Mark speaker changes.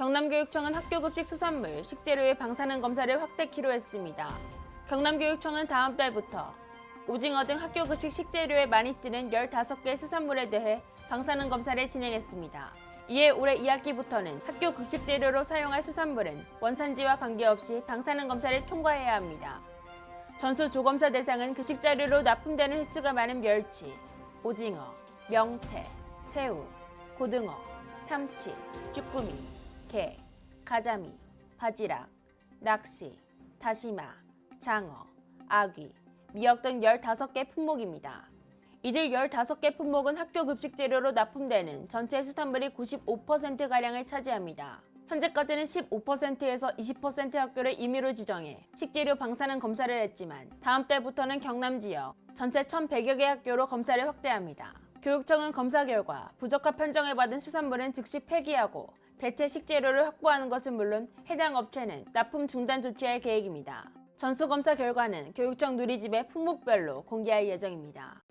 Speaker 1: 경남교육청은 학교급식 수산물, 식재료의 방사능 검사를 확대키로 했습니다. 경남교육청은 다음 달부터 오징어 등 학교급식 식재료에 많이 쓰는 15개 수산물에 대해 방사능 검사를 진행했습니다. 이에 올해 2학기부터는 학교 급식 재료로 사용할 수산물은 원산지와 관계없이 방사능 검사를 통과해야 합니다. 전수 조검사 대상은 급식 재료로 납품되는 횟수가 많은 멸치, 오징어, 명태, 새우, 고등어, 삼치, 쭈꾸미, 게, 가자미, 바지락, 낚시, 다시마, 장어, 아귀, 미역 등 15개 품목입니다. 이들 15개 품목은 학교 급식 재료로 납품되는 전체 수산물의 95%가량을 차지합니다. 현재까지는 15%에서 20% 학교를 임의로 지정해 식재료 방사능 검사를 했지만 다음 달부터는 경남 지역 전체 1,100여 개 학교로 검사를 확대합니다. 교육청은 검사 결과 부적합 판정을 받은 수산물은 즉시 폐기하고 대체 식재료를 확보하는 것은 물론 해당 업체는 납품 중단 조치할 계획입니다. 전수검사 결과는 교육청 누리집의 품목별로 공개할 예정입니다.